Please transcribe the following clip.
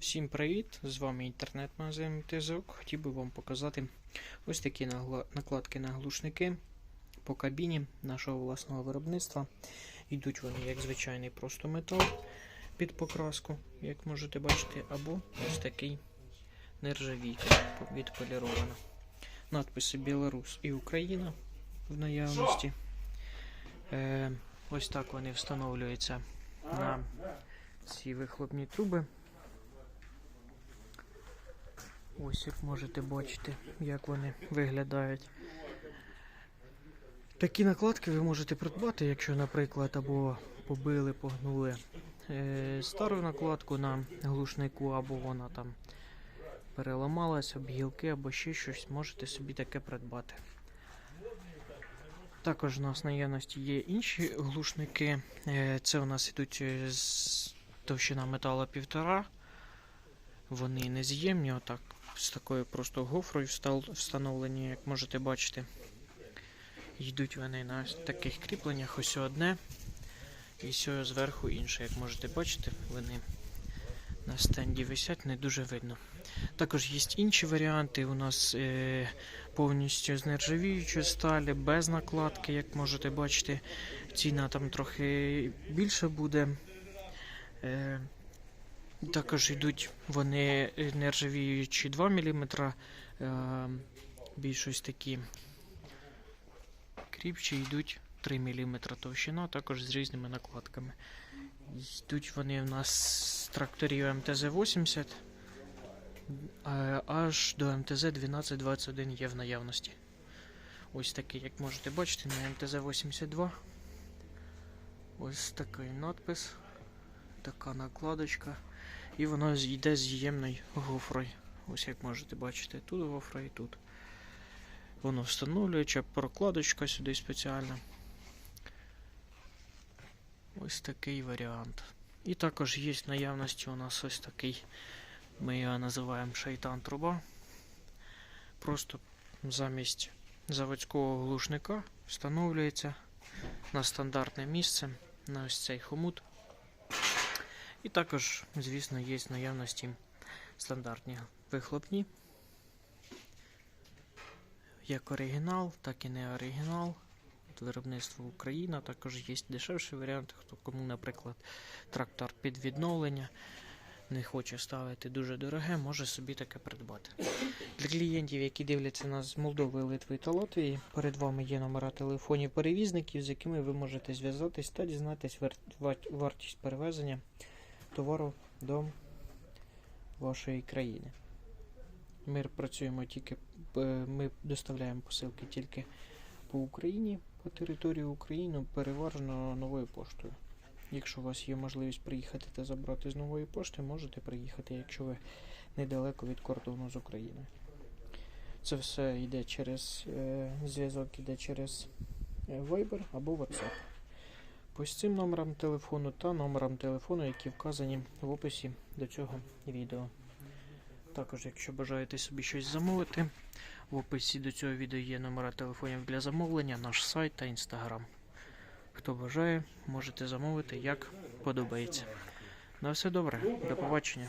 Всім привіт! З вами інтернет-магазин ТЗОК. Хотів би вам показати ось такі накладки на глушники по кабіні нашого власного виробництва. Йдуть вони як звичайний просто метал під покраску, як можете бачити, або ось такий нержавійка відполірована. Надписи Білорус і Україна в наявності. Е, ось так вони встановлюються на ці вихлопні труби. Ось як можете бачити, як вони виглядають. Такі накладки ви можете придбати, якщо, наприклад, або побили, погнули е, стару накладку на глушнику, або вона там переламалась, об гілки, або ще щось, можете собі таке придбати. Також у нас наявності є інші глушники. Е, Це у нас ідуть е, з товщина металу півтора. Вони нез'ємні, отак, з такою просто гофрою встановлені, як можете бачити. Йдуть вони на таких кріпленнях, ось одне. І сьо зверху інше, як можете бачити, вони на стенді висять, не дуже видно. Також є інші варіанти. У нас е, повністю з нержавіючої сталі, без накладки, як можете бачити. Ціна там трохи більше буде. Е, також йдуть вони нержавіючі 2 мм, е, більш ось такі кріпчі йдуть 3 мм товщина, також з різними накладками. Йдуть вони в нас з тракторів МТЗ-80, е, аж до МТЗ-1221 є в наявності. Ось такий, як можете бачити, на МТЗ-82. Ось такий надпис, така накладочка. І воно йде з ємною гофрою. Ось як можете бачити, тут гофра і тут. Воно встановлююча, прокладочка сюди спеціальна. Ось такий варіант. І також є в наявності у нас ось такий, ми його називаємо шайтан труба. Просто замість заводського глушника встановлюється на стандартне місце, на ось цей хомут. І також, звісно, є наявності стандартні вихлопні. Як оригінал, так і не оригінал. Виробництво Україна, також є дешевший варіант, хто кому, наприклад, трактор під відновлення не хоче ставити дуже дороге, може собі таке придбати. Для клієнтів, які дивляться нас з Молдови, Литви та Латвії, перед вами є номера телефонів перевізників, з якими ви можете зв'язатись та дізнатись вар- вар- вартість перевезення товару до вашої країни. Ми працюємо тільки, е, ми доставляємо посилки тільки по Україні, по території України, переважно новою поштою. Якщо у вас є можливість приїхати та забрати з нової пошти, можете приїхати, якщо ви недалеко від кордону з Україною. Це все йде через е, зв'язок, іде через е, Viber або WhatsApp. Ось цим номером телефону та номером телефону, які вказані в описі до цього відео. Також, якщо бажаєте собі щось замовити, в описі до цього відео є номера телефонів для замовлення, наш сайт та інстаграм. Хто бажає, можете замовити як подобається. На все добре, до побачення.